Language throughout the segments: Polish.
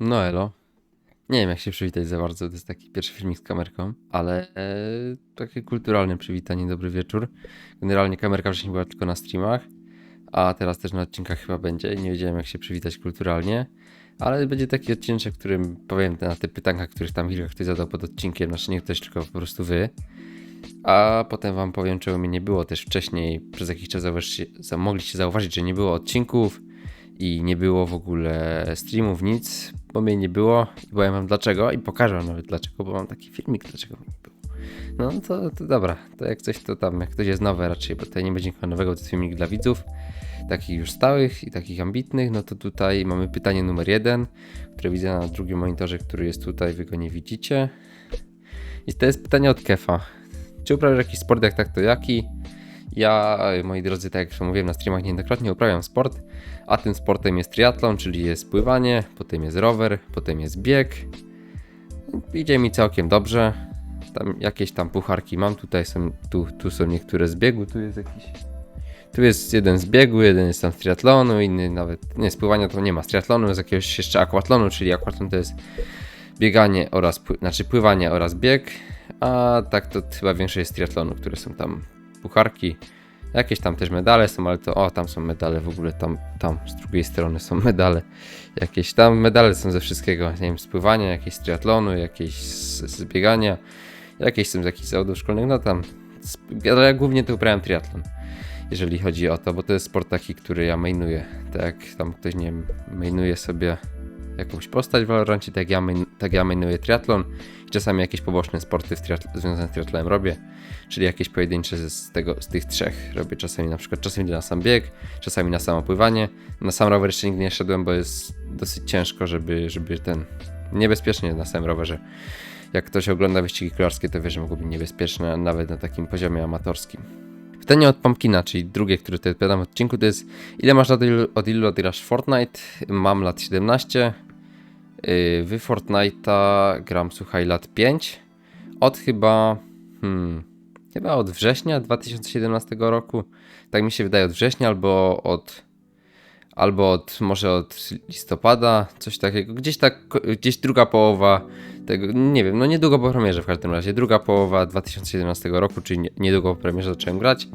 No elo. Nie wiem jak się przywitać za bardzo, to jest taki pierwszy filmik z kamerką, ale e, takie kulturalne przywitanie, dobry wieczór. Generalnie kamerka wcześniej była tylko na streamach, a teraz też na odcinkach chyba będzie. Nie wiedziałem jak się przywitać kulturalnie, ale będzie taki odcinek, w którym powiem na te pytanka, których tam kilka ktoś zadał pod odcinkiem, znaczy nie ktoś, tylko po prostu wy. A potem wam powiem, czego mnie nie było też wcześniej. Przez jakiś czas mogliście zauważyć, że nie było odcinków i nie było w ogóle streamów, nic, bo mnie nie było. I powiem wam dlaczego i pokażę wam nawet dlaczego, bo mam taki filmik, dlaczego mnie nie było. No to, to dobra, to jak coś to tam, jak ktoś jest nowe raczej, bo tutaj nie będzie nikogo nowego, to jest filmik dla widzów, takich już stałych i takich ambitnych, no to tutaj mamy pytanie numer jeden, które widzę na drugim monitorze, który jest tutaj, wy go nie widzicie. I to jest pytanie od Kefa. Czy uprawiasz jakiś sport, jak tak to jaki? Ja, moi drodzy, tak jak już mówiłem na streamach niejednokrotnie, uprawiam sport, a tym sportem jest triatlon, czyli jest pływanie, potem jest rower, potem jest bieg. Idzie mi całkiem dobrze. Tam jakieś tam pucharki mam, tutaj są, tu, tu są niektóre z biegu, tu jest jakiś... Tu jest jeden z biegu, jeden jest tam z triatlonu, inny nawet, nie, z pływania to nie ma, z triatlonu jest jakiegoś jeszcze aquatlonu, czyli aquatlon to jest bieganie oraz, znaczy pływanie oraz bieg, a tak to chyba większość jest triatlonu, które są tam pucharki, jakieś tam też medale są, ale to, o tam są medale w ogóle, tam, tam z drugiej strony są medale, jakieś tam medale są ze wszystkiego, nie wiem, z jakieś z triatlonu, jakieś z, z biegania, jakieś są z jakichś zawodów szkolnych, no tam, ale ja głównie to uprawiam triatlon jeżeli chodzi o to, bo to jest sport taki, który ja mainuję. Tak tam ktoś, nie mainuje sobie jakąś postać w Valorancie, tak ja, main, tak ja mainuję triatlon i czasami jakieś poboczne sporty związane z triatlonem robię, czyli jakieś pojedyncze z, tego, z tych trzech robię czasami na przykład, czasami na sam bieg, czasami na samo pływanie, na sam rower jeszcze nigdy nie szedłem, bo jest dosyć ciężko, żeby, żeby ten, niebezpiecznie na samym rowerze. Jak ktoś ogląda wyścigi kolarskie, to wie, że mogą być niebezpieczne nawet na takim poziomie amatorskim. Pytanie od Pumpkina, czyli drugie, które tutaj odpowiadam w odcinku, to jest ile masz lat, ilu- od ilu lat grasz w Fortnite? Mam lat 17. Yy, Wy Fortnite'a gram, słuchaj, lat 5. Od chyba, hmm, chyba od września 2017 roku. Tak mi się wydaje, od września albo od, albo od, może od listopada, coś takiego. Gdzieś tak, gdzieś druga połowa tego, nie wiem, no niedługo po premierze w każdym razie, druga połowa 2017 roku, czyli nie- niedługo po premierze zacząłem grać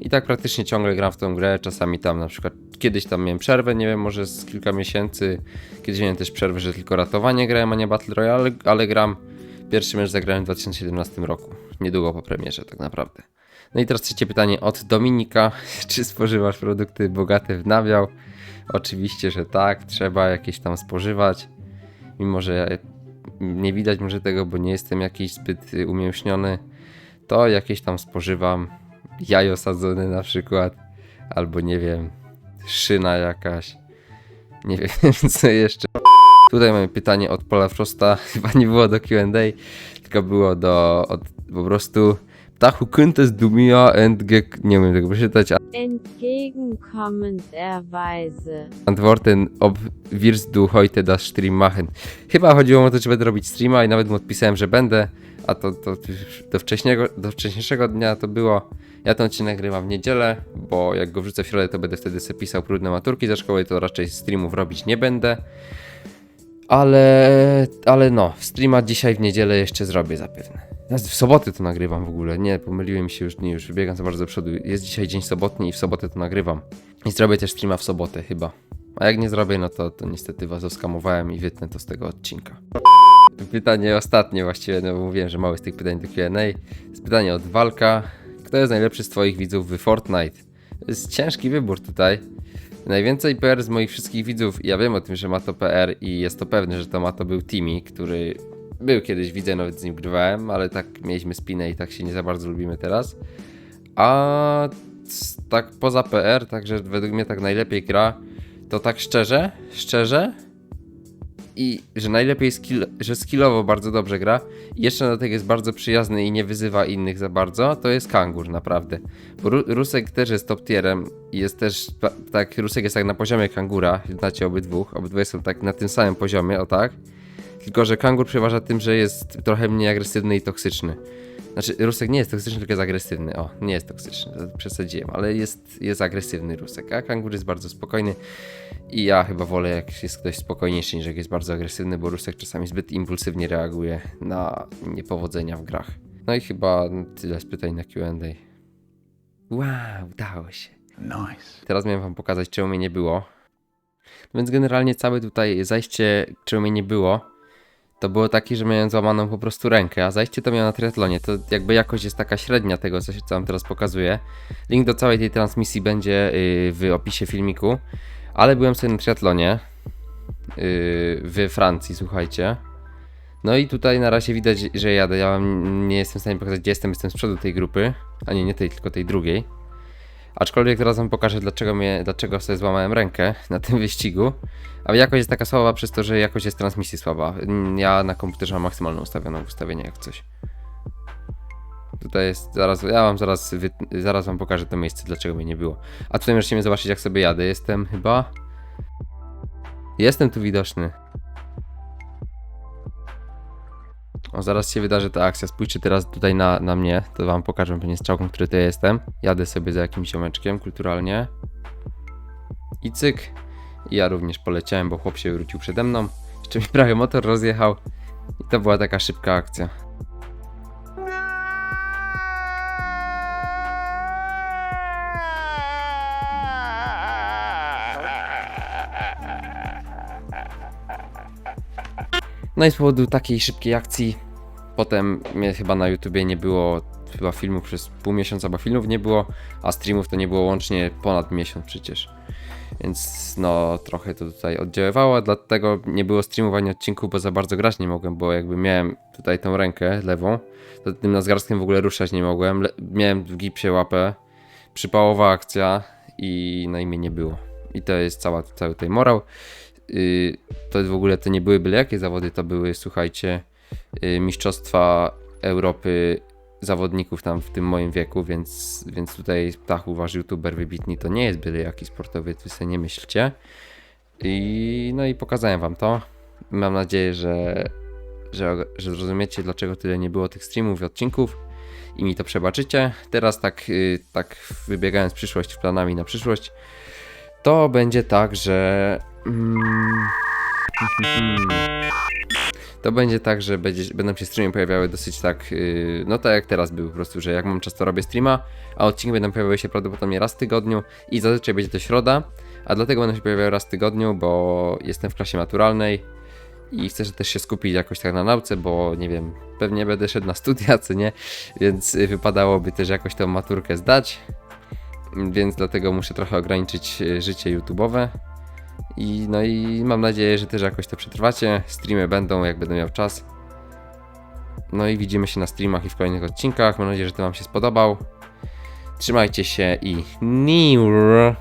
i tak praktycznie ciągle gram w tą grę, czasami tam na przykład, kiedyś tam miałem przerwę, nie wiem, może z kilka miesięcy, kiedyś miałem też przerwę, że tylko ratowanie grałem, a nie Battle Royale, ale, ale gram, pierwszy mecz zagrałem w 2017 roku, niedługo po premierze tak naprawdę. No i teraz trzecie pytanie od Dominika, czy spożywasz produkty bogate w nabiał? Oczywiście, że tak, trzeba jakieś tam spożywać, mimo że nie widać może tego, bo nie jestem jakiś zbyt y, umięśniony, to jakieś tam spożywam. Jajo sadzone na przykład, albo nie wiem, szyna jakaś, nie wiem co jeszcze. Tutaj mamy pytanie od Pola Frosta, chyba nie było do Q&A, tylko było do od, po prostu Ptachu Kuntes Dumia and Gek, nie umiem tego przeczytać, entgegenkommend erweise. Antworten ob wirst du heute das Stream machen. Chyba chodziło o to, czy będę robić streama i nawet mu odpisałem, że będę, a to, to do, wcześniejszego, do wcześniejszego dnia to było. Ja ten odcinek nagrywam w niedzielę, bo jak go wrzucę w środę, to będę wtedy sobie pisał próbne maturki ze szkoły, to raczej streamów robić nie będę. Ale, ale no, streama dzisiaj w niedzielę jeszcze zrobię zapewne. W soboty to nagrywam w ogóle, nie, pomyliłem się już, nie, już wybiegam za bardzo do przodu. Jest dzisiaj dzień sobotni i w sobotę to nagrywam. I zrobię też streama w sobotę chyba. A jak nie zrobię, no to, to niestety was oskamowałem i wytnę to z tego odcinka. Pytanie ostatnie właściwie, no bo mówiłem, że mało z tych pytań do Q&A. Jest pytanie od Walka. Kto jest najlepszy z twoich widzów w Fortnite? To jest ciężki wybór tutaj. Najwięcej PR z moich wszystkich widzów, ja wiem o tym, że ma to PR i jest to pewne, że to ma to był Timmy, który był kiedyś, widzę, nawet z nim grywałem, ale tak mieliśmy spinę i tak się nie za bardzo lubimy teraz. A tak poza PR, także według mnie tak najlepiej gra, to tak szczerze, szczerze i że najlepiej skill, że skillowo bardzo dobrze gra jeszcze na tego jest bardzo przyjazny i nie wyzywa innych za bardzo, to jest Kangur naprawdę. Bo Ru- Rusek też jest top tierem i jest też ta- tak, Rusek jest tak na poziomie Kangura, znacie obydwu, obydwoje są tak na tym samym poziomie, o tak. Tylko, że Kangur przeważa tym, że jest trochę mniej agresywny i toksyczny. Znaczy, Rusek nie jest toksyczny, tylko jest agresywny. O, nie jest toksyczny, to przesadziłem, ale jest, jest agresywny Rusek. A kangur jest bardzo spokojny. I ja chyba wolę, jak jest ktoś spokojniejszy, niż jak jest bardzo agresywny, bo Rusek czasami zbyt impulsywnie reaguje na niepowodzenia w grach. No i chyba tyle z pytań na QA. Wow, udało się. Nice. Teraz miałem wam pokazać, czemu mnie nie było. Więc generalnie całe tutaj zajście, czemu mnie nie było, to było takie, że miałem złamaną po prostu rękę, a zajście to miałem na triatlonie. To jakby jakość jest taka średnia tego, co się wam teraz pokazuję. Link do całej tej transmisji będzie yy, w opisie filmiku. Ale byłem sobie na triatlonie yy, w Francji, słuchajcie. No i tutaj na razie widać, że jadę. Ja nie jestem w stanie pokazać, gdzie jestem. Jestem z przodu tej grupy. A nie, nie tej, tylko tej drugiej. Aczkolwiek teraz wam pokażę, dlaczego, mnie, dlaczego sobie złamałem rękę na tym wyścigu. A jakość jest taka słaba przez to, że jakość jest transmisji słaba. Ja na komputerze mam maksymalną ustawioną ustawienie jak coś. Tutaj jest, zaraz, ja wam zaraz, zaraz wam pokażę to miejsce, dlaczego mnie nie było. A tutaj możecie mnie zobaczyć, jak sobie jadę. Jestem chyba... Jestem tu widoczny. Zaraz się wydarzy ta akcja. Spójrzcie teraz tutaj na, na mnie. To wam pokażę pewnie strzałką, który to jestem. Jadę sobie za jakimś ziomeczkiem kulturalnie. I cyk. I ja również poleciałem, bo chłop się wrócił przede mną. Jeszcze mi prawie motor rozjechał. I to była taka szybka akcja. No i z powodu takiej szybkiej akcji potem mnie chyba na YouTubie nie było chyba filmów przez pół miesiąca, bo filmów nie było, a streamów to nie było łącznie ponad miesiąc przecież. Więc no trochę to tutaj oddziaływało, dlatego nie było streamów ani odcinków, bo za bardzo grać nie mogłem, bo jakby miałem tutaj tą rękę lewą, to tym nadgarstkiem w ogóle ruszać nie mogłem. Le miałem w gipsie łapę, przypałowa akcja i no i mnie nie było. I to jest cała, cały tutaj morał. Yy, to w ogóle to nie były byle jakie zawody, to były, słuchajcie, mistrzostwa Europy zawodników tam w tym moim wieku, więc, więc tutaj Ptachu, wasz youtuber wybitny, to nie jest byle jaki sportowy, wy sobie nie myślcie. I no i pokazałem wam to. Mam nadzieję, że, że, że zrozumiecie, dlaczego tyle nie było tych streamów i odcinków i mi to przebaczycie. Teraz tak, yy, tak wybiegając w przyszłość, planami na przyszłość, to będzie tak, że... Mm, to będzie tak, że będzie, będą się streamy pojawiały dosyć tak, yy, no tak jak teraz był po prostu, że jak mam czas to robię streama, a odcinki będą pojawiały się prawdopodobnie raz w tygodniu i zazwyczaj będzie to środa, a dlatego będą się pojawiały raz w tygodniu, bo jestem w klasie maturalnej i chcę też się skupić jakoś tak na nauce, bo nie wiem, pewnie będę szedł na studia, co nie, więc wypadałoby też jakoś tą maturkę zdać, więc dlatego muszę trochę ograniczyć y, życie YouTube'owe. I no i mam nadzieję, że też jakoś to przetrwacie. Streamy będą, jak będę miał czas. No i widzimy się na streamach i w kolejnych odcinkach. Mam nadzieję, że to Wam się spodobał. Trzymajcie się i niur.